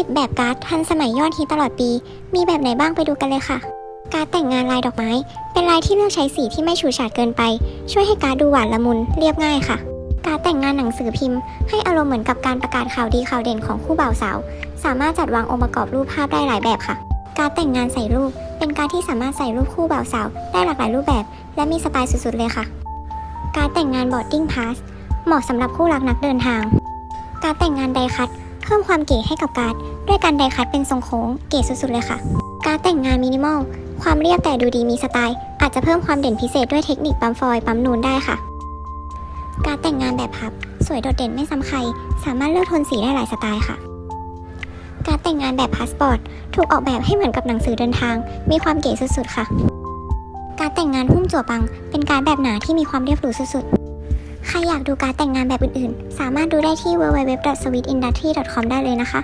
10 แบบการ์ดทันสมัยยอดฮิตตลอดปี มีแบบไหนบ้างไปดูกันเลยค่ะ การ์ดแต่งงานลายดอกไม้ เป็นลายที่เลือกใช้สีที่ไม่ฉูดฉาดเกินไป ช่วยให้การ์ดดูหวานละมุนเรียบง่ายค่ะ การ์ดแต่งงานหนังสือพิมพ์ ให้อารมณ์เหมือนกับการประกาศข่าวดีข่าวเด่นของคู่บ่าวสาว สามารถจัดวางองค์ประกอบรูปภาพได้หลายแบบค่ะ การ์ดแต่งงานใส่รูป เป็นการ์ดที่สามารถใส่รูปคู่บ่าวสาว ได้หลากหลายรูปแบบ และมีสไตล์สุดๆเลยค่ะ การ์ดแต่งงานบอร์ดดิ้งพาสเหมาะสำหรับคู่รักนักเดินทาง การ์ดแต่งงานไดคัต เพิ่มความเก๋ให้กับการ์ดด้วยการไดคัตเป็นทรงโค้งเก๋สุดๆเลยค่ะ การ์ดแต่งงานมินิมอล ความเรียบแต่ดูดีมีสไตล์ อาจจะเพิ่มความเด่นพิเศษด้วยเทคนิคปั๊มฟอยล์ปั๊มนูนได้ค่ะ การดแต่งงานแบบพับ สวยโดดเด่นไม่ซ้ำใคร สามารถเลือกโทนสีได้หลายสไตล์ค่ะ การดแต่งงานแบบพาสปอร์ตถูกออกแบบให้เหมือนกับหนังสือเดินทาง มีความเก๋สุดๆค่ะ การดแต่งงานหุ้มจั่วปัง เป็นการดแบบหนาที่มีความเรียบหรูสุดๆ ใครอยากดูการแต่งงานแบบอื่นๆ สามารถดูได้ที่ www.sweetindustry.com ได้เลยนะคะ